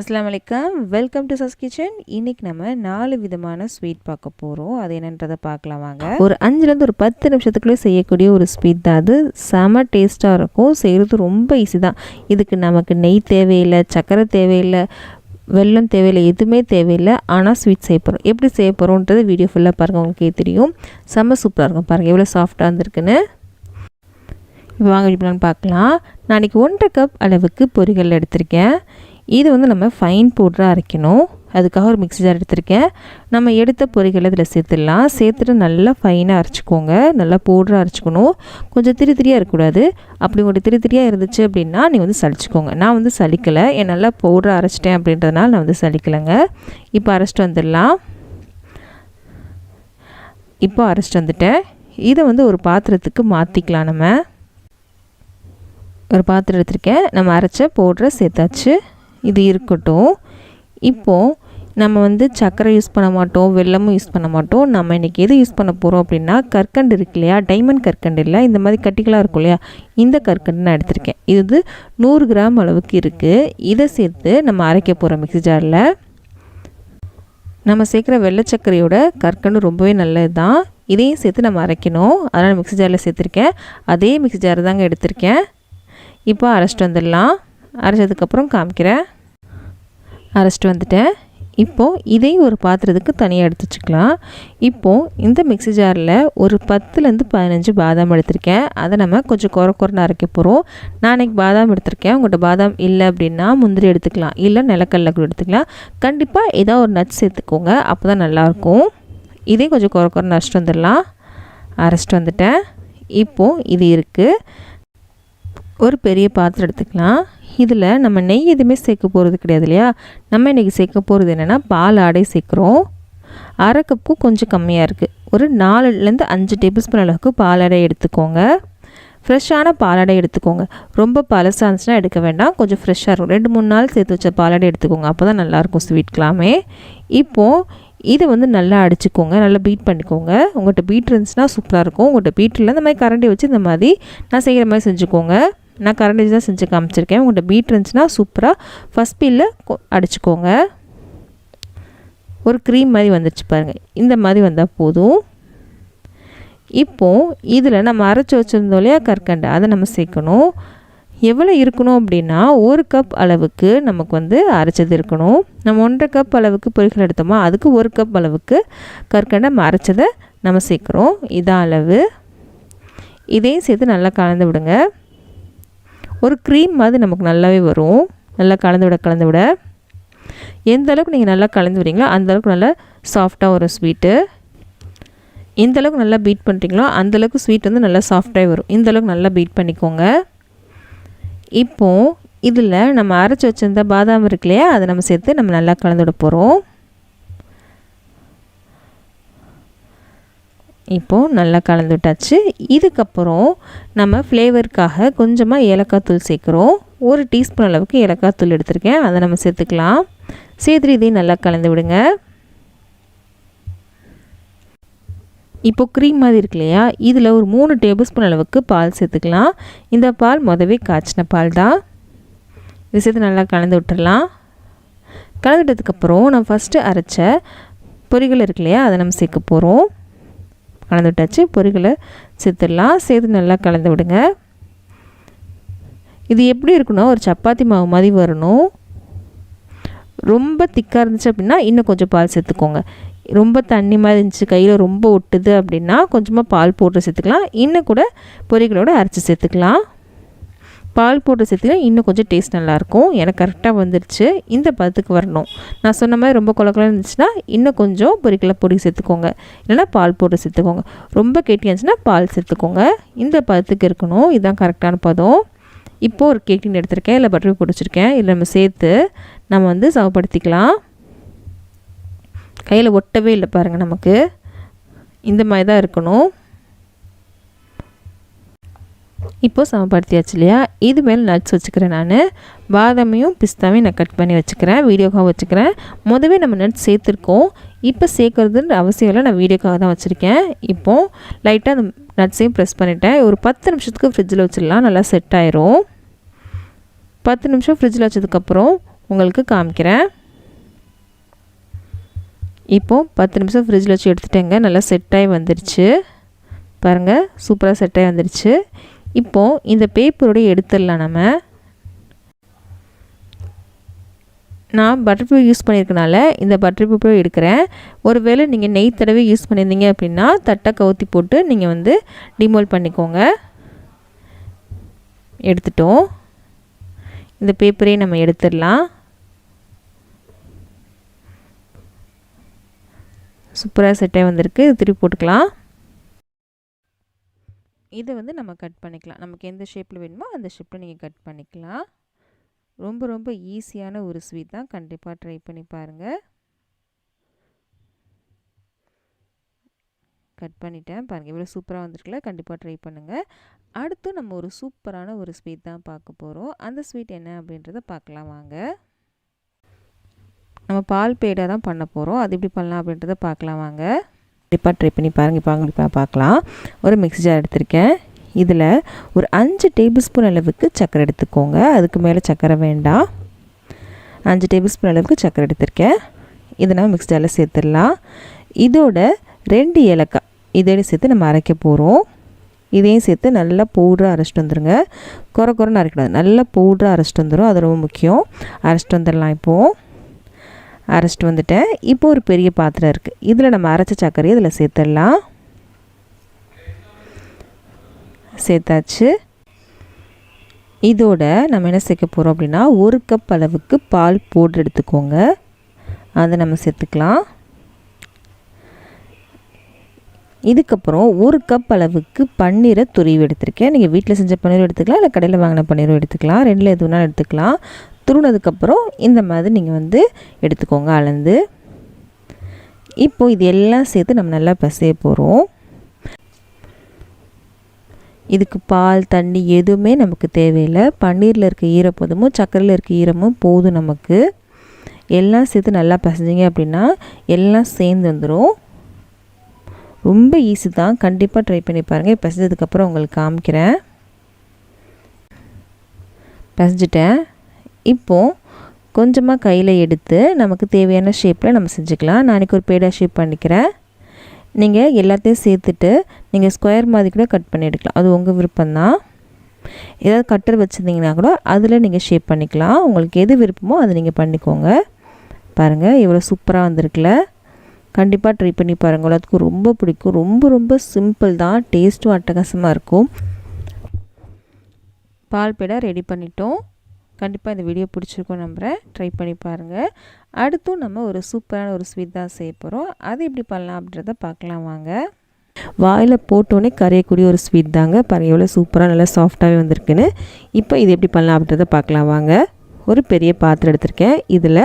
அஸ்லாம் வலைக்கம் welcome to சஸ் kitchen இன்றைக்கி நம்ம நாலு விதமான ஸ்வீட் பார்க்க போகிறோம் அது என்னன்றதை பார்க்கலாம் வாங்க. ஒரு அஞ்சுலேருந்து ஒரு பத்து நிமிஷத்துக்குள்ளே செய்யக்கூடிய ஒரு ஸ்வீட் தான் அது. செம டேஸ்ட்டாக இருக்கும். செய்கிறது ரொம்ப ஈஸி தான். இதுக்கு நமக்கு நெய் தேவையில்லை சர்க்கரை தேவையில்லை வெல்லம் தேவையில்லை எதுவுமே தேவையில்லை. ஆனால் ஸ்வீட் செய்ய போகிறோம் எப்படி செய்ய போகிறோன்றது வீடியோ ஃபுல்லாக பாருங்கள் உங்களுக்கே தெரியும். செம்ம சூப்பராக இருக்கும் பாருங்கள் எவ்வளோ சாஃப்டாக இருந்திருக்குன்னு. இப்போ வாங்க எப்படி பார்க்கலாம். நான் இன்றைக்கி ஒன்றரை கப் அளவுக்கு பொரிகள் எடுத்திருக்கேன். இது வந்து நம்ம ஃபைன் பவுடராக அரைக்கணும். அதுக்காக ஒரு மிக்ஸி ஜார் எடுத்திருக்கேன். நம்ம எடுத்த பொறிகளை இதில் சேர்த்துடலாம். சேர்த்துட்டு நல்லா ஃபைனாக அரைச்சிக்கோங்க. நல்லா பவுடராக அரைச்சிக்கணும். கொஞ்சம் திரி திரியாக இருக்கக்கூடாது. அப்படி ஒரு திரி திரியாக இருந்துச்சு அப்படின்னா நீங்கள் வந்து சளிச்சிக்கோங்க நான் வந்து சலிக்கலை. என் நல்லா பவுடராக அரைச்சிட்டேன் அப்படின்றதுனால நான் வந்து சளிக்கலைங்க இப்போ அரைச்சிட்டு வந்துடலாம். இப்போ அரைச்சிட்டு வந்துட்டேன். இதை வந்து ஒரு பாத்திரத்துக்கு மாற்றிக்கலாம் நம்ம. ஒரு பாத்திரம் எடுத்திருக்கேன். நம்ம அரைச்ச பவுட்ரை சேர்த்தாச்சு. இது இருக்கட்டும். இப்போது நம்ம வந்து சர்க்கரை யூஸ் பண்ண மாட்டோம் வெள்ளமும் யூஸ் பண்ண மாட்டோம். நம்ம இன்றைக்கி எது யூஸ் பண்ண போகிறோம் அப்படின்னா கற்கண்டு இருக்கு இல்லையா? டைமண்ட் கற்கண்டு இல்லை? இந்த மாதிரி கட்டிகளாக இருக்கும் இல்லையா? இந்த கற்கண்டு நான் எடுத்திருக்கேன். இது வந்து நூறு கிராம் அளவுக்கு இருக்குது இதை சேர்த்து நம்ம அரைக்க போகிறோம் மிக்சி ஜாரில். நம்ம சேர்க்குற வெள்ளை சர்க்கரையோட கற்கண்டு ரொம்பவே நல்லது தான் இதையும் சேர்த்து நம்ம அரைக்கணும். அதனால் மிக்சி ஜாரில் சேர்த்துருக்கேன். அதே மிக்சி ஜார் தாங்க எடுத்திருக்கேன். இப்போ அரைச்சிட்டு வந்துடலாம். அரைச்சதுக்கப்புறம் காமிக்கிறேன். அரைச்சிட்டு வந்துட்டேன். இப்போது இதையும் ஒரு பாத்திரத்துக்கு தனியாக எடுத்து வச்சுக்கலாம். இப்போது இந்த மிக்சி ஜாரில் ஒரு பத்துலேருந்து பதினஞ்சு பாதாம் எடுத்திருக்கேன். அதை நம்ம கொஞ்சம் குறை குறைன்னு அரைக்க போகிறோம் நான் இன்றைக்கி பாதாம் எடுத்திருக்கேன். உங்கள்கிட்ட பாதாம் இல்லை அப்படின்னா முந்திரி எடுத்துக்கலாம். இல்லை நிலக்கல்ல கூட எடுத்துக்கலாம். கண்டிப்பாக ஏதாவது ஒரு நட்ஸ் சேர்த்துக்கோங்க. அப்போ தான் நல்லாயிருக்கும். இதையும் கொஞ்சம் குறை குறைன்னு அரைச்சிட்டு வந்துடலாம். அரைச்சிட்டு வந்துட்டேன். இப்போது இது இருக்குது ஒரு பெரிய பாத்திரம் எடுத்துக்கலாம். இதில் நம்ம நெய் எதுவுமே சேர்க்க போகிறது கிடையாது இல்லையா? நம்ம இன்றைக்கி சேர்க்க போகிறது என்னென்னா பால் ஆடை சேர்க்குறோம். அரை கப்புக்கும் கொஞ்சம் கம்மியாக இருக்குது ஒரு நாலுலேருந்து அஞ்சு டேபிள் ஸ்பூன் அளவுக்கு பாலாடை எடுத்துக்கோங்க. ஃப்ரெஷ்ஷான பாலாடை எடுத்துக்கோங்க. ரொம்ப பழசாக இருந்துச்சுன்னா எடுக்க வேண்டாம். கொஞ்சம் ஃப்ரெஷ்ஷாக இருக்கும். ரெண்டு மூணு நாள் சேர்த்து வச்ச பாலாடை எடுத்துக்கோங்க. அப்போ தான் நல்லாயிருக்கும் ஸ்வீட்கலாமே இப்போது இதை வந்து நல்லா அடிச்சுக்கோங்க. நல்லா பீட் பண்ணிக்கோங்க. உங்கள்கிட்ட பீட் இருந்துச்சுன்னா சூப்பராக இருக்கும். உங்கள்கிட்ட பீட்டில் இந்த மாதிரி கரண்டி வச்சு இந்த மாதிரி நான் செய்கிற மாதிரி செஞ்சுக்கோங்க. நான் கரண்ட் தான் செஞ்சு காமிச்சிருக்கேன். உங்கள்கிட்ட பீட் இருந்துச்சுன்னா சூப்பராக ஃபஸ்ட் பீலில் அடிச்சுக்கோங்க. ஒரு க்ரீம் மாதிரி வந்துருச்சு பாருங்கள் இந்த மாதிரி வந்தால் போதும். இப்போது இதில் நம்ம அரைச்சி வச்சுருந்தோம் இல்லையா கற்கண்டை அதை நம்ம சேர்க்கணும். எவ்வளோ இருக்கணும் அப்படின்னா ஒரு கப் அளவுக்கு நமக்கு வந்து அரைச்சது இருக்கணும். நம்ம ஒன்றரை கப் அளவுக்கு பொருட்கள் எடுத்தோமா அதுக்கு ஒரு கப் அளவுக்கு கற்கண்டை நம்ம அரைச்சதை நம்ம சேர்க்குறோம். இதான் அளவு. இதையும் சேர்த்து நல்லா கலந்து விடுங்க. ஒரு க்ரீம் மாதிரி நமக்கு நல்லாவே வரும். நல்லா கலந்து விட கலந்து விட. எந்த அளவுக்கு நீங்கள் நல்லா கலந்து விடுறீங்களோ அந்தளவுக்கு நல்லா சாஃப்டாக வரும் ஸ்வீட்டு எந்த அளவுக்கு நல்லா பீட் பண்ணுறீங்களோ அந்தளவுக்கு ஸ்வீட் வந்து நல்லா சாஃப்டாக வரும். இந்த அளவுக்கு நல்லா பீட் பண்ணிக்கோங்க. இப்போது இதில் நம்ம அரைச்சி வச்சுருந்த பாதாம் இருக்கு இல்லையா? அதை நம்ம சேர்த்து நம்ம நல்லா கலந்து விட போகிறோம் இப்போது நல்லா கலந்து விட்டாச்சு. இதுக்கப்புறம் நம்ம ஃப்ளேவருக்காக கொஞ்சமாக ஏலக்காய் தூள் சேர்க்குறோம். ஒரு டீஸ்பூன் அளவுக்கு ஏலக்காய் தூள் எடுத்திருக்கேன். அதை நம்ம சேர்த்துக்கலாம். சேர்த்துட்டு இதையும் நல்லா கலந்து விடுங்க. இப்போ க்ரீம் மாதிரி இருக்கு இல்லையா? இதில் ஒரு மூணு டேபிள் ஸ்பூன் அளவுக்கு பால் சேர்த்துக்கலாம். இந்த பால் மொதவே காய்ச்சின பால் தான். இது சேர்த்து நல்லா கலந்து விட்டுடலாம் கலந்து விட்டதுக்கப்புறம் நான் ஃபஸ்ட்டு அரைச்ச பொரிகள் இருக்கு இல்லையா? அதை நம்ம சேர்க்க போகிறோம் கலந்து விட்டாச்சு பொரிகளை சேர்த்துடலாம். சேர்த்து நல்லா கலந்து விடுங்க. இது எப்படி இருக்குன்னா ஒரு சப்பாத்தி மாவு மாதிரி வரணும். ரொம்ப திக்காக இருந்துச்சு அப்படின்னா இன்னும் கொஞ்சம் பால் சேர்த்துக்கோங்க. ரொம்ப தண்ணி மாதிரி இருந்துச்சு கையில் ரொம்ப ஒட்டுது அப்படின்னா கொஞ்சமாக பால் போட்டு சேர்த்துக்கலாம். இன்னும் கூட பொரிகளோடு அரைச்சி சேர்த்துக்கலாம். பால் போட்டு சேர்த்துக்க இன்னும் கொஞ்சம் டேஸ்ட் நல்லாயிருக்கும். எனக்கு கரெக்டாக வந்துருச்சு. இந்த பதத்துக்கு வரணும். நான் சொன்ன மாதிரி ரொம்ப குழக்கலாம் இருந்துச்சுன்னா இன்னும் கொஞ்சம் பொரிக்கலை பொடி சேர்த்துக்கோங்க. இல்லைனா பால் போட்டு சேர்த்துக்கோங்க. ரொம்ப கெட்டியாக இருந்துச்சுன்னா பால் சேர்த்துக்கோங்க. இந்த பதத்துக்கு இருக்கணும். இதுதான் கரெக்டான பதம். இப்போது ஒரு கேக்கின் எடுத்திருக்கேன். இல்லை பட்டர் பிடிச்சிருக்கேன் இல்லை நம்ம சேர்த்து நம்ம வந்து சமப்படுத்திக்கலாம் கையில் ஒட்டவே இல்லை பாருங்கள் நமக்கு. இந்த மாதிரி தான் இருக்கணும். இப்போது சமப்படுத்தியாச்சு இல்லையா? இது மேலே நட்ஸ் வச்சுக்கிறேன் நான். பாதாமையும் பிஸ்தாவையும் நான் கட் பண்ணி வச்சுக்கிறேன். வீடியோக்காக வச்சுக்கிறேன். முதவே நம்ம நட்ஸ் சேர்த்துருக்கோம். இப்போ சேர்க்குறதுன்ற அவசியம் இல்லை. நான் வீடியோக்காக தான் வச்சுருக்கேன். இப்போது லைட்டாக அந்த நட்ஸையும் ப்ரெஸ் பண்ணிவிட்டேன் ஒரு பத்து நிமிஷத்துக்கு ஃப்ரிட்ஜில் வச்சிடலாம். நல்லா செட் ஆயிரும். பத்து நிமிஷம் ஃப்ரிட்ஜில் வச்சதுக்கப்புறம் உங்களுக்கு காமிக்கிறேன். இப்போது பத்து நிமிஷம் ஃப்ரிட்ஜில் வச்சு எடுத்துட்டேங்க. நல்லா செட்டாகி வந்துருச்சு. பாருங்கள் சூப்பராக செட்டாகி வந்துருச்சு. இப்போது இந்த பேப்பரோடைய எடுத்துடலாம் நம்ம. நான் பட்டர் பேப்பர் யூஸ் பண்ணியிருக்கனால இந்த பட்டர் பேப்பரை எடுக்கிறேன். ஒருவேளை நீங்கள் நெய் தடவை யூஸ் பண்ணியிருந்தீங்க அப்படின்னா தட்டை கவுத்தி போட்டு நீங்கள் வந்து டிமோல் பண்ணிக்கோங்க. எடுத்துட்டோம். இந்த பேப்பரையும் நம்ம எடுத்துடலாம். சூப்பராக செட்டாக வந்திருக்கு. திருப்பி போட்டுக்கலாம். இதை வந்து நம்ம கட் பண்ணிக்கலாம். நமக்கு எந்த ஷேப்பில் வேணுமோ அந்த ஷேப்பில் நீங்கள் கட் பண்ணிக்கலாம். ரொம்ப ரொம்ப ஈஸியான ஒரு ஸ்வீட் தான். கண்டிப்பாக ட்ரை பண்ணி பாருங்கள் கட் பண்ணிட்டேன். பாருங்கள் இவ்வளோ சூப்பராக வந்திருக்குல்ல. கண்டிப்பாக ட்ரை பண்ணுங்கள் அடுத்து நம்ம ஒரு சூப்பரான ஒரு ஸ்வீட் தான் பார்க்க போகிறோம் அந்த ஸ்வீட் என்ன அப்படின்றத பார்க்கலாம். வாங்க. நம்ம பால் பேடாக தான் பண்ண போகிறோம் அது எப்படி பண்ணலாம் அப்படின்றத பார்க்கலாம். வாங்க. கண்டிப்பாக ட்ரை பண்ணி பாருங்கள் இப்போ கண்டிப்பாக பார்க்கலாம். ஒரு மிக்ஸி ஜார் எடுத்திருக்கேன். இதில் ஒரு அஞ்சு டேபிள் ஸ்பூன் அளவுக்கு சக்கரை எடுத்துக்கோங்க. அதுக்கு மேலே சக்கரை வேண்டாம். அஞ்சு டேபிள் ஸ்பூன் அளவுக்கு சக்கரை எடுத்திருக்கேன். இதை நம்ம மிக்ஸி ஜாரில் சேர்த்துடலாம். இதோட ரெண்டு ஏலக்காய் இதோட சேர்த்து நம்ம அரைக்க போகிறோம் இதையும் சேர்த்து நல்லா பவுடராக அரைச்சிட்டு வந்துடுங்க குறை குறைன்னு அரைக்கூடாது நல்லா பவுடராக அரைச்சிட்டு வந்துடும் அது ரொம்ப முக்கியம். அரைச்சிட்டு வந்துடலாம் இப்போது அரைச்சிட்டு வந்துட்டேன். இப்போ ஒரு பெரிய பாத்திரம் இருக்குது இதில் நம்ம அரைச்ச சர்க்கரையை இதில் சேர்த்துடலாம். சேர்த்தாச்சு. இதோட நம்ம என்ன சேர்க்க போகிறோம் அப்படின்னா ஒரு கப் அளவுக்கு பால் போட்டு எடுத்துக்கோங்க. அதை நம்ம சேர்த்துக்கலாம். இதுக்கப்புறம் ஒரு கப் அளவுக்கு பன்னீரை துருவி எடுத்திருக்கேன். நீங்கள் வீட்டில் செஞ்ச பன்னீரும் எடுத்துக்கலாம் இல்லை கடையில் வாங்கின பன்னீரும் எடுத்துக்கலாம். ரெண்டில் எது வேணாலும் எடுத்துக்கலாம். துருனதுக்கப்புறம் இந்த மாதிரி நீங்கள் வந்து எடுத்துக்கோங்க அளந்து. இப்போது இது எல்லாம் சேர்த்து நம்ம நல்லா பசைய போகிறோம் இதுக்கு பால் தண்ணி எதுவுமே நமக்கு தேவையில்லை. பன்னீரில் இருக்க ஈரப்பதமும் சர்க்கரையில் இருக்க ஈரமும் போதும் நமக்கு. எல்லாம் சேர்த்து நல்லா பசைஞ்சிங்க அப்படின்னா எல்லாம் சேர்ந்து வந்துடும் ரொம்ப ஈஸி தான். கண்டிப்பாக ட்ரை பண்ணி பாருங்கள் பசைஞ்சதுக்கப்புறம் உங்களுக்கு காமிக்கிறேன். பசைஞ்சிட்டேன். இப்போது கொஞ்சமாக கையில் எடுத்து நமக்கு தேவையான ஷேப்பில் நம்ம செஞ்சுக்கலாம். நாளைக்கு ஒரு பேடா ஷேப் பண்ணிக்கிறேன். நீங்கள் எல்லாத்தையும் சேர்த்துட்டு நீங்கள் ஸ்கொயர் மாதிரி கூட கட் பண்ணி எடுக்கலாம். அது உங்கள் விருப்பம்தான். ஏதாவது கட்டர் வச்சுருந்தீங்கன்னா கூட அதில் நீங்கள் ஷேப் பண்ணிக்கலாம். உங்களுக்கு எது விருப்பமோ அதை நீங்கள் பண்ணிக்கோங்க. பாருங்கள் இவ்வளோ சூப்பராக வந்திருக்குல்ல கண்டிப்பாக ட்ரை பண்ணி பாருங்கள் எல்லாத்துக்கும் ரொம்ப பிடிக்கும். ரொம்ப ரொம்ப சிம்பிள் தான். டேஸ்ட்டும் அட்டகாசமாக இருக்கும். பால் பேடா ரெடி பண்ணிட்டோம். கண்டிப்பாக இந்த வீடியோ பிடிச்சிருக்கோம் நம்புகிறேன் ட்ரை பண்ணி பாருங்கள் அடுத்தும் நம்ம ஒரு சூப்பரான ஒரு ஸ்வீட் தான் செய்ய போகிறோம் அது எப்படி பண்ணலாம் அப்படின்றத பார்க்கலாம் வாங்க. வாயில் போட்டோன்னே கரையக்கூடிய ஒரு ஸ்வீட் தாங்க. பாருங்கள் எவ்வளோ சூப்பராக நல்லா சாஃப்டாகவே வந்திருக்குன்னு. இப்போ இது எப்படி பண்ணலாம் அப்படின்றத பார்க்கலாம் வாங்க. ஒரு பெரிய பாத்திரம் எடுத்திருக்கேன். இதில்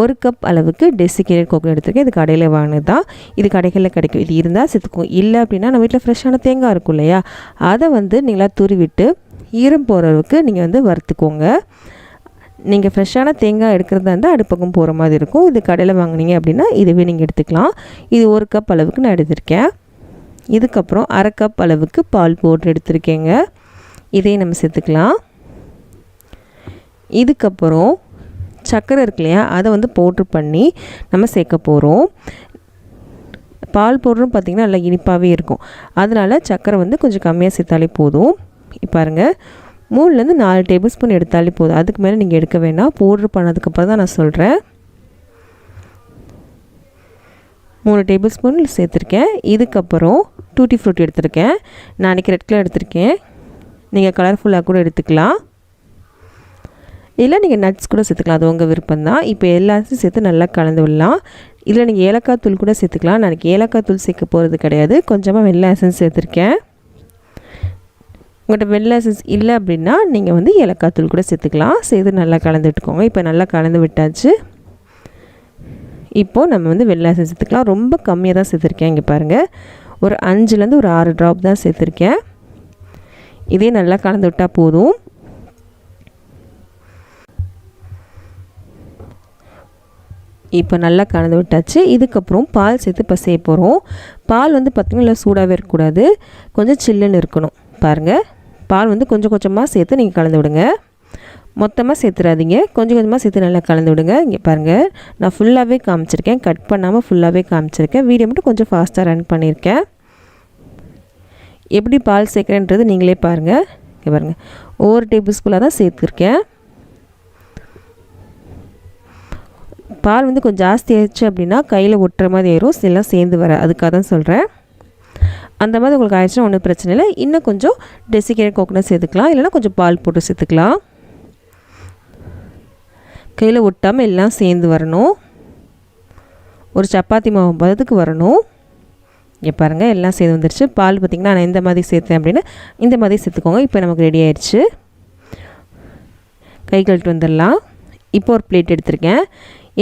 ஒரு கப் அளவுக்கு டெசிகேட்டட் கோகோ எடுத்திருக்கேன். இது கடையில் வாங்கினது தான் இது கடைகளில் கிடைக்கும். இது இருந்தால் செத்துக்கும். இல்லை அப்படின்னா நம்ம வீட்டில் ஃப்ரெஷ்ஷான தேங்காய் இருக்கும் இல்லையா? அதை வந்து நீங்களாக துருவிட்டு ஈரம் போகிற அளவுக்கு நீங்கள் வந்து வறுத்துக்கோங்க. நீங்கள் ஃப்ரெஷ்ஷான தேங்காய் எடுக்கிறதா இருந்தால் அடுப்பக்கம் போகிற மாதிரி இருக்கும். இது கடையில் வாங்கினீங்க அப்படின்னா இதுவே நீங்கள் எடுத்துக்கலாம். இது ஒரு கப் அளவுக்கு நான் எடுத்திருக்கேன். இதுக்கப்புறம் அரை கப் அளவுக்கு பால் பவுட்ரு எடுத்திருக்கேங்க. இதையும் நம்ம சேர்த்துக்கலாம். இதுக்கப்புறம் சர்க்கரை இருக்கு இல்லையா அதை வந்து பவுட்ரு பண்ணி நம்ம சேர்க்க போகிறோம் பால் பவுடரும் பார்த்திங்கன்னா நல்லா இனிப்பாகவே இருக்கும். அதனால் சர்க்கரை வந்து கொஞ்சம் கம்மியாக சேர்த்தாலே போதும். பாருங்கள் மூணுலேருந்து நாலு டேபிள் ஸ்பூன் எடுத்தாலே போதும். அதுக்கு மேலே நீங்கள் எடுக்க வேணாம் பவுட்ரு பண்ணதுக்கப்புறம் தான் நான் சொல்கிறேன். மூணு டேபிள் ஸ்பூன் சேர்த்துருக்கேன். இதுக்கப்புறம் டூட்டி ஃப்ரூட் எடுத்திருக்கேன். நான் அன்றைக்கி ரெட் கலர் எடுத்திருக்கேன். நீங்கள் கலர்ஃபுல்லாக கூட எடுத்துக்கலாம். இல்லை நீங்கள் நட்ஸ் கூட சேர்த்துக்கலாம். அது உங்கள் விருப்பம் தான் இப்போ எல்லாத்தையும் சேர்த்து நல்லா கலந்து விடலாம். இல்லை நீங்கள் ஏலக்காய் தூள் கூட சேர்த்துக்கலாம். நான் ஏலக்காய் தூள் சேர்க்க போகிறது கிடையாது. கொஞ்சமாக வெள்ளை எசன்ஸ் சேர்த்துருக்கேன். உங்கள்கிட்ட வெள்ளை எசன்ஸ் இல்லை அப்படின்னா நீங்கள் வந்து ஏலக்காய் தூள் கூட சேர்த்துக்கலாம். சேர்த்து நல்லா கலந்து விட்டுக்கோங்க. இப்போ நல்லா கலந்து விட்டாச்சு. இப்போது நம்ம வந்து வெள்ளை எசன்ஸ் சேர்த்துக்கலாம். ரொம்ப கம்மியாக தான் சேர்த்துருக்கேன். இங்கே பாருங்கள் ஒரு அஞ்சுலேருந்து ஒரு ஆறு ட்ராப் தான் சேர்த்துருக்கேன். இதே நல்லா கலந்து விட்டால் போதும். இப்போ நல்லா கலந்து விட்டாச்சு. இதுக்கப்புறம் பால் சேர்த்து பசைய போகிறோம் பால் வந்து பார்த்திங்கன்னா இல்லை சூடாகவே இருக்கக்கூடாது. கொஞ்சம் சில்லுன்னு இருக்கணும். பாருங்கள் பால் வந்து கொஞ்சம் கொஞ்சமாக சேர்த்து நீங்கள் கலந்து விடுங்க. மொத்தமாக சேர்த்துறாதீங்க. கொஞ்சம் கொஞ்சமாக சேர்த்து நல்லா கலந்து விடுங்க. இங்கே பாருங்கள் நான் ஃபுல்லாகவே காமிச்சிருக்கேன். கட் பண்ணாமல் ஃபுல்லாகவே காமிச்சிருக்கேன். வீடியோ மட்டும் கொஞ்சம் ஃபாஸ்ட்டாக ரன் பண்ணியிருக்கேன் எப்படி பால் சேர்க்குறேன்றது நீங்களே பாருங்கள் இங்கே பாருங்கள் ஒவ்வொரு டேபிள் ஸ்பூனாக தான் சேர்த்துருக்கேன். பால் வந்து கொஞ்சம் ஜாஸ்தி ஆயிடுச்சு அப்படின்னா கையில் ஒட்டுற மாதிரி ஆயிரும். எல்லாம் சேர்ந்து வர அதுக்காக தான் சொல்கிறேன் அந்த மாதிரி உங்களுக்கு ஆயிடுச்சுன்னா ஒன்றும் பிரச்சனை இல்லை. இன்னும் கொஞ்சம் டெசிகேட் கோகனட் சேர்த்துக்கலாம். இல்லைனா கொஞ்சம் பால் போட்டு சேர்த்துக்கலாம். கையில் ஒட்டாமல் எல்லாம் சேர்ந்து வரணும். ஒரு சப்பாத்தி மாவு பதத்துக்கு வரணும். இங்கே பாருங்கள் எல்லாம் சேர்ந்து வந்துருச்சு. பால் பார்த்திங்கன்னா நான் எந்த மாதிரி சேர்த்தேன் அப்படின்னு இந்த மாதிரி சேர்த்துக்கோங்க. இப்போ நமக்கு ரெடி ஆயிடுச்சு. கை கழுட்டு வந்துடலாம். இப்போ ஒரு பிளேட் எடுத்திருக்கேன்.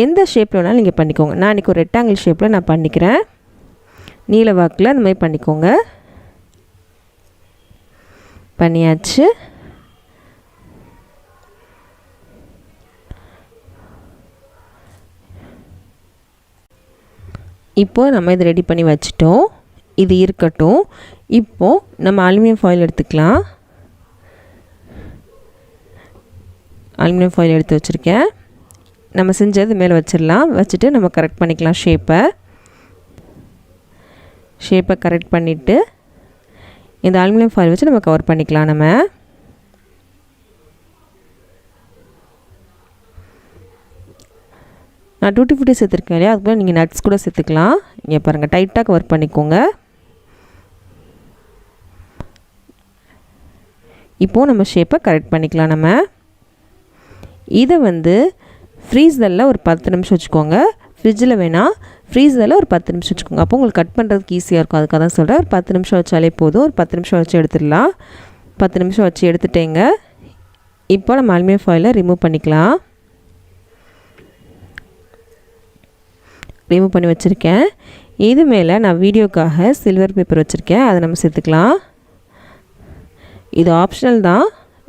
எந்த ஷேப்பில் வேணாலும் நீங்கள் பண்ணிக்கோங்க. நான் இன்றைக்கி ஒரு ரெக்டாங்கிள் ஷேப்பில் நான் பண்ணிக்கிறேன். நீல வாக்கில் அந்த மாதிரி பண்ணிக்கோங்க. பண்ணியாச்சு. இப்போது நம்ம இதை ரெடி பண்ணி வச்சிட்டோம். இது இருக்கட்டும். இப்போது நம்ம அலுமினியம் ஃபாயில் எடுத்துக்கலாம். அலுமினியம் ஃபாயில் எடுத்து வச்சுருக்கேன். நம்ம செஞ்சது மேலே வச்சிடலாம். வச்சுட்டு நம்ம கரெக்ட் பண்ணிக்கலாம் ஷேப்பை ஷேப்பை கரெக்ட் பண்ணிவிட்டு இந்த அலுமினியம் ஃபாயில் வச்சு நம்ம கவர் பண்ணிக்கலாம் நம்ம. நான் டூட்டி ஃபுட்டி சேர்த்துருக்கேன் இல்லையா? அதுக்கு நீங்கள் நட்ஸ் கூட சேர்த்துக்கலாம். இங்கே பாருங்கள் டைட்டாக கவர் பண்ணிக்கோங்க. இப்போது நம்ம ஷேப்பை கரெக்ட் பண்ணிக்கலாம் நம்ம. இதை வந்து ஃப்ரீஸரில் ஒரு பத்து நிமிஷம் வச்சுக்கோங்க. ஃப்ரிட்ஜில் வேணால் ஃப்ரீசரில் ஒரு பத்து நிமிஷம் வச்சுக்கோங்க. அப்போ உங்களுக்கு கட் பண்ணுறதுக்கு ஈஸியாக இருக்கும். அதுக்காக தான் சொல்கிறேன் ஒரு பத்து நிமிஷம் வச்சாலே போதும். ஒரு பத்து நிமிஷம் வச்சு எடுத்துடலாம். பத்து நிமிஷம் வச்சு எடுத்துட்டேங்க. இப்போ நம்ம அலுமினியம் ஃபாயிலை ரிமூவ் பண்ணிக்கலாம். ரிமூவ் பண்ணி வச்சுருக்கேன். இது மேலே நான் வீடியோக்காக சில்வர் பேப்பர் வச்சுருக்கேன். அதை நம்ம சேர்த்துக்கலாம். இது ஆப்ஷனல் தான்.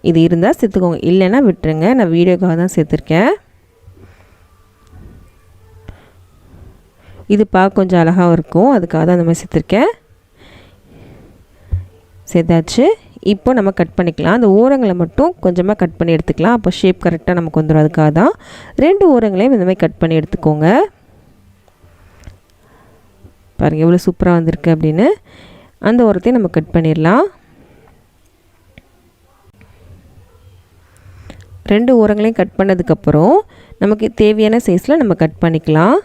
இது இருந்தால் சேர்த்துக்கோங்க. இல்லைன்னா விட்டுருங்க. நான் வீடியோக்காக தான் சேர்த்துருக்கேன். இது பார்க்க கொஞ்சம் அழகாகவும் இருக்கும். அதுக்காக தான் அந்த மாதிரி சேர்த்துருக்கேன். சேர்த்தாச்சு. இப்போ நம்ம கட் பண்ணிக்கலாம். அந்த ஓரங்களை மட்டும் கொஞ்சமாக கட் பண்ணி எடுத்துக்கலாம். அப்போ ஷேப் கரெக்டாக நமக்கு வந்துடும் அதுக்காக தான் ரெண்டு ஓரங்களையும் இந்த மாதிரி கட் பண்ணி எடுத்துக்கோங்க. பாருங்கள் எவ்வளோ சூப்பராக வந்திருக்கு அப்படின்னு. அந்த ஓரத்தையும் நம்ம கட் பண்ணிடலாம். ரெண்டு ஓரங்களையும் கட் பண்ணதுக்கப்புறம் நமக்கு தேவையான சைஸில் நம்ம கட் பண்ணிக்கலாம்.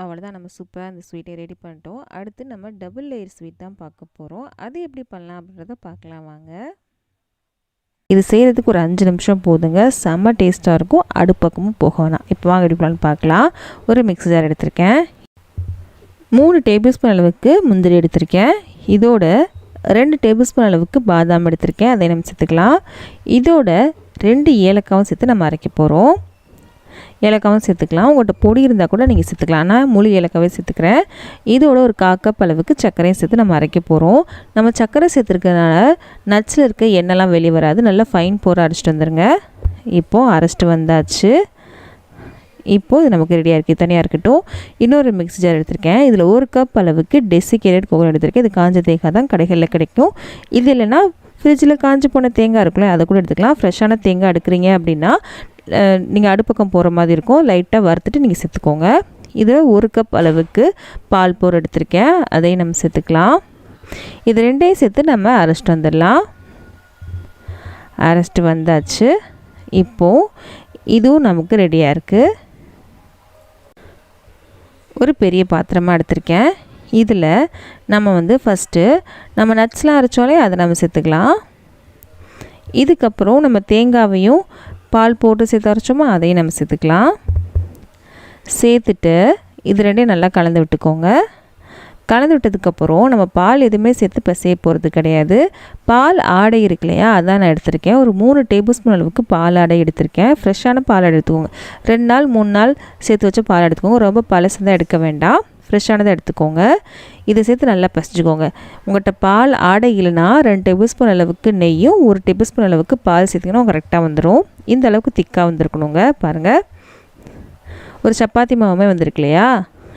அவ்வளோதான். நம்ம சூப்பராக அந்த ஸ்வீட்டை ரெடி பண்ணிட்டோம். அடுத்து நம்ம டபுள் லேயர் ஸ்வீட் தான் பார்க்க போகிறோம் அது எப்படி பண்ணலாம் அப்படின்றத பார்க்கலாம் வாங்க. இது செய்கிறதுக்கு ஒரு அஞ்சு நிமிஷம் போதுங்க. செம்ம டேஸ்ட்டாக இருக்கும். அடுப்பக்கமும் போக வேணாம். இப்போ வாங்க எப்படி பண்ணலான்னு பார்க்கலாம். ஒரு மிக்ஸி ஜார் எடுத்திருக்கேன். மூணு டேபிள் ஸ்பூன் அளவுக்கு முந்திரி எடுத்திருக்கேன். இதோட ரெண்டு டேபிள் ஸ்பூன் அளவுக்கு பாதாம் எடுத்திருக்கேன். அதை நம்ம சேர்த்துக்கலாம். இதோட ரெண்டு ஏலக்காவும் சேர்த்து நம்ம அரைக்க போகிறோம் ஏலக்காவும் சேர்த்துக்கலாம். உங்கள்கிட்ட பொடி இருந்தால் கூட நீங்கள் சேர்த்துக்கலாம். நான் முழு ஏலக்காவே சேர்த்துக்கிறேன். இதோட ஒரு காக்கப் அளவுக்கு சர்க்கரையும் சேர்த்து நம்ம அரைக்க போகிறோம் நம்ம சர்க்கரை சேர்த்துருக்கனால நட்ஸில் இருக்க எண்ணெய்லாம் வெளியே வராது. நல்லா ஃபைன் போகிற அரைச்சிட்டு வந்துடுங்க இப்போது அரைச்சிட்டு வந்தாச்சு. இப்போது இது நமக்கு ரெடியாக இருக்குது தனியாக இருக்கட்டும். இன்னொரு மிக்ஸி ஜார் எடுத்திருக்கேன். இதில் ஒரு கப் அளவுக்கு டெசிகேட்டட் கோகோ எடுத்திருக்கேன். இது காஞ்ச தேங்காய் தான் கடைகளில் கிடைக்கும். இது இல்லைன்னா ஃப்ரிட்ஜில் காஞ்சி போன தேங்காய் இருக்குல்ல அதை கூட எடுத்துக்கலாம். ஃப்ரெஷ்ஷான தேங்காய் எடுக்கிறீங்க அப்படின்னா நீங்கள் அடுப்பக்கம் போகிற மாதிரி இருக்கும். லைட்டாக வறுத்துட்டு நீங்கள் சேர்த்துக்கோங்க இதில் ஒரு கப் அளவுக்கு பால் போர் எடுத்திருக்கேன். அதையும் நம்ம சேர்த்துக்கலாம் இது ரெண்டையும் சேர்த்து நம்ம அரைச்சிட்டு வந்துடலாம். அரைச்சிட்டு வந்தாச்சு. இப்போது இதுவும் நமக்கு ரெடியாக இருக்குது ஒரு பெரிய பாத்திரமாக எடுத்திருக்கேன். இதில் நம்ம வந்து ஃபஸ்ட்டு நம்ம நட்ஸ்லாம் அரைச்சோலே அதை நம்ம சேர்த்துக்கலாம் இதுக்கப்புறம் நம்ம தேங்காவையும் பால் போட்டு சேர்த்து அரைச்சோமோ அதையும் நம்ம சேர்த்துக்கலாம். சேர்த்துட்டு இது ரெண்டையும் நல்லா கலந்து விட்டுக்கோங்க. கலந்து விட்டதுக்கப்புறம் நம்ம பால் எதுவுமே சேர்த்து பிசைய போகிறது கிடையாது. பால் ஆடை இருக்கு இல்லையா அதான் நான் எடுத்திருக்கேன். ஒரு மூணு டேபிள் ஸ்பூன் அளவுக்கு பால் ஆடை எடுத்திருக்கேன். ஃப்ரெஷ்ஷான பால் எடுத்துக்கோங்க. ரெண்டு நாள் மூணு நாள் சேர்த்து வச்சு பால் எடுத்துக்கோங்க. ரொம்ப பழசு தான் எடுக்க வேண்டாம். ஃப்ரெஷ்ஷானதை எடுத்துக்கோங்க. இதை சேர்த்து நல்லா பசிச்சுக்கோங்க. உங்கள்கிட்ட பால் ஆடை இல்லைனா ரெண்டு டேபிள் ஸ்பூன் அளவுக்கு நெய்யும் ஒரு டேபிள் ஸ்பூன் அளவுக்கு பால் சேர்த்திங்கன்னா கரெக்டாக வந்துடும் இந்த அளவுக்கு திக்காக வந்துருக்கணுங்க. பாருங்கள் ஒரு சப்பாத்தி மாவுமே வந்திருக்கு இல்லையா?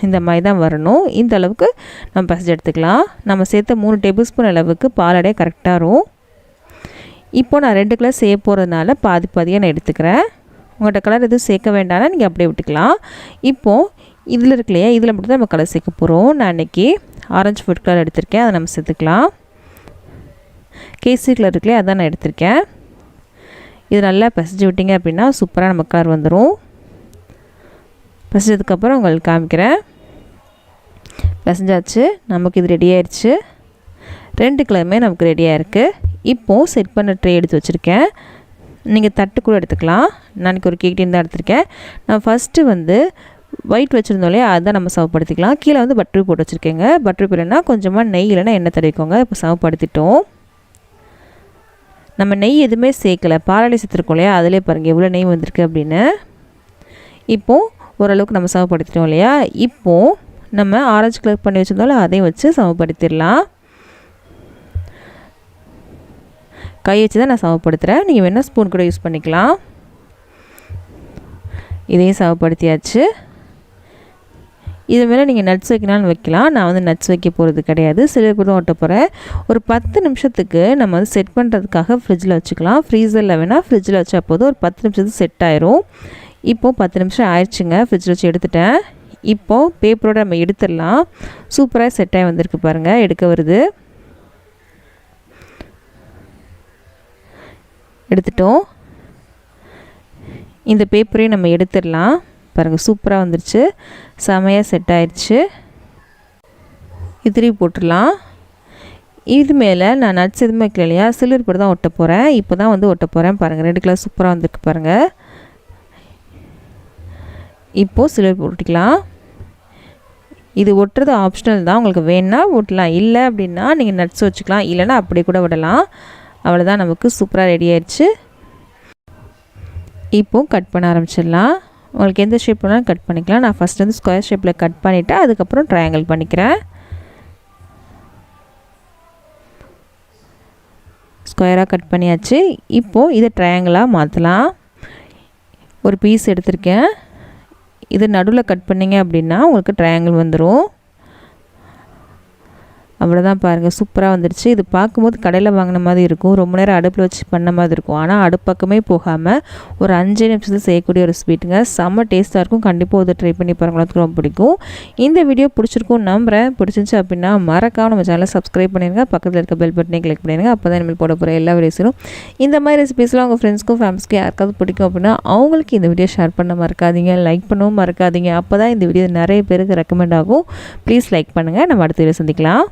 இந்த மாதிரி தான் வரணும். இந்த அளவுக்கு நம்ம பசிச்சு எடுத்துக்கலாம். நம்ம சேர்த்த மூணு டேபிள் ஸ்பூன் அளவுக்கு பாலாடே கரெக்டாக வரும். இப்போ நான் ரெண்டு கலர் சேர்க்க போகிறதுனால பாதி பாதியாக நான் எடுத்துக்கிறேன். உங்கள்கிட்ட கலர் எதுவும் சேர்க்க வேண்டாம்னா நீங்கள் அப்படியே விட்டுக்கலாம். இப்போது இதில் இருக்கு இல்லையா? இதில் மட்டும் தான் நம்ம கலர் சேர்க்க போகிறோம் நான் அன்றைக்கி ஆரஞ்சு ஃபுட் கலர் எடுத்திருக்கேன். அதை நம்ம சேர்த்துக்கலாம். கேசரி கலர் இருக்கு இல்லையா? அதான் நான் எடுத்திருக்கேன். இது நல்லா பிசைஞ்சு விட்டிங்க அப்படின்னா சூப்பராக நம்ம கலர் வந்துடும் பிசைஞ்சதுக்கப்புறம் உங்களுக்கு காமிக்கிறேன். பிசைஞ்சாச்சு. நமக்கு இது ரெடி ஆயிடுச்சு ரெண்டு கலருமே நமக்கு ரெடியாக இருக்குது இப்போது செட் பண்ண ட்ரே எடுத்து வச்சுருக்கேன். நீங்கள் தட்டு கூட எடுத்துக்கலாம். நாளைக்கு ஒரு கேக் தான் எடுத்திருக்கேன். நான் ஃபஸ்ட்டு வந்து ஒயிட் வச்சுருந்தோம் இல்லையா? அதை நம்ம சவப்படுத்திக்கலாம் கீழே வந்து பட்டர் போட்டு வச்சுருக்கேங்க. பட்டர் இல்லைன்னா கொஞ்சமாக நெய் இல்லைன்னா எண்ணெய் தடவிக்கோங்க. இப்போ சவப்படுத்திட்டோம் நம்ம நெய் எதுவுமே சேர்க்கலை. பாலாடை சேர்த்துருக்கோம் இல்லையா? அதிலே பாருங்கள் எவ்வளோ நெய் வந்திருக்கு அப்படின்னு. இப்போது ஓரளவுக்கு நம்ம சமப்படுத்திட்டோம் இல்லையா? இப்போது நம்ம ஆரஞ்சு கலர் பண்ணி வச்சுருந்தாலும் அதையும் வச்சு சமப்படுத்திடலாம் கை வச்சு தான் நான் சமப்படுத்துகிறேன் நீங்கள் வேணால் ஸ்பூன் கூட யூஸ் பண்ணிக்கலாம். இதையும் சமப்படுத்தியாச்சு இது மேலே நீங்கள் நட்ஸ் வைக்கலாம்னு வைக்கலாம். நான் வந்து நட்ஸ் வைக்க போகிறது கிடையாது. சிலருக்கு கூட ஓட்ட போகிறேன் ஒரு பத்து நிமிஷத்துக்கு நம்ம வந்து செட் பண்ணுறதுக்காக ஃப்ரிட்ஜில் வச்சுக்கலாம். ஃப்ரீசரில் வேணால் ஃப்ரிட்ஜில் வச்சா போதும். ஒரு பத்து நிமிஷத்துக்கு செட் ஆயிரும். இப்போது பத்து நிமிஷம் ஆயிடுச்சுங்க. ஃப்ரிட்ஜில் வச்சு எடுத்துட்டேன். இப்போது பேப்பரோட நம்ம எடுத்துடலாம். சூப்பராக செட் ஆகி வந்திருக்கு பாருங்கள் எடுக்க வருது. எடுத்துட்டோம். இந்த பேப்பரையும் நம்ம எடுத்துடலாம். பாருங்கள் சூப்பராக வந்துருச்சு. செமையாக செட் ஆயிடுச்சு இத்திரி போட்டுடலாம். இது மேலே நான் நட்ஸ் எதுவுமே வைக்கல இல்லையா? சில்வர் போட்டு தான் ஒட்ட போகிறேன் இப்போ தான் வந்து ஒட்ட போகிறேன் பாருங்கள் ரெண்டு கலர் சூப்பராக வந்திருக்கு பாருங்கள் இப்போது சில்வர் போட்டுக்கலாம். இது ஒட்டுறது ஆப்ஷனல் தான். உங்களுக்கு வேணா ஒட்டலாம். இல்லை அப்படின்னா நீங்கள் நட்ஸ் வச்சுக்கலாம். இல்லைன்னா அப்படி கூட விடலாம். அவ்வளோதான் நமக்கு சூப்பராக ரெடி ஆயிடுச்சு இப்போது கட் பண்ண ஆரம்பிச்சிடலாம். உங்களுக்கு எந்த ஷேப் வேணாலும் கட் பண்ணிக்கலாம். நான் ஃபஸ்ட் வந்து ஸ்கொயர் ஷேப்பில் கட் பண்ணிவிட்டு அதுக்கப்புறம் ட்ரையாங்கிள் பண்ணிக்கிறேன். ஸ்கொயராக கட் பண்ணியாச்சு. இப்போது இதை ட்ரையாங்கிளாக மாற்றலாம் ஒரு பீஸ் எடுத்திருக்கேன். இது நடுவில் கட் பண்ணிங்க அப்படின்னா உங்களுக்கு ட்ரையாங்கிள் வந்துடும் அவ்வளோதான் பாருங்கள் சூப்பராக வந்துடுச்சு இது பார்க்கும்போது கடையில் வாங்கின மாதிரி இருக்கும். ரொம்ப நேரம் அடுப்பில் வச்சு பண்ண மாதிரி இருக்கும். ஆனால் அடுப்பக்கமே போகாமல் ஒரு அஞ்சு நிமிஷத்தில் செய்யக்கூடிய ஒரு ஸ்வீட்டுங்க. செம்ம டேஸ்ட்டாக இருக்கும். கண்டிப்பாக அதை ட்ரை பண்ணி பாருங்களுக்கு ரொம்ப பிடிக்கும். இந்த வீடியோ பிடிச்சிருக்கும் நம்புகிறேன் பிடிச்சிருந்துச்சு அப்படின்னா மறக்காம நம்ம சேனலை சப்ஸ்கிரைப் பண்ணிடுங்க. பக்கத்தில் இருக்க பெல் பட்டனே கிளிக் பண்ணிடுங்க. அப்போ தான் நம்ம போட போகிற எல்லா வீடியோஸும் இந்த மாதிரி ரெசிபீஸ்லாம் உங்கள் ஃப்ரெண்ட்ஸ்க்கும் ஃபேமிலிஸ்க்கும் யாருக்காவது பிடிக்கும் அப்படின்னா அவங்களுக்கு இந்த வீடியோ ஷேர் பண்ண மறக்காதீங்க. லைக் பண்ணவும் மறக்காதீங்க. அப்போ தான் இந்த வீடியோ நிறைய பேருக்கு ரெக்கமெண்ட் ஆகும். ப்ளீஸ் லைக் பண்ணுங்கள் நம்ம அடுத்த வீடியோ சந்திக்கலாம்.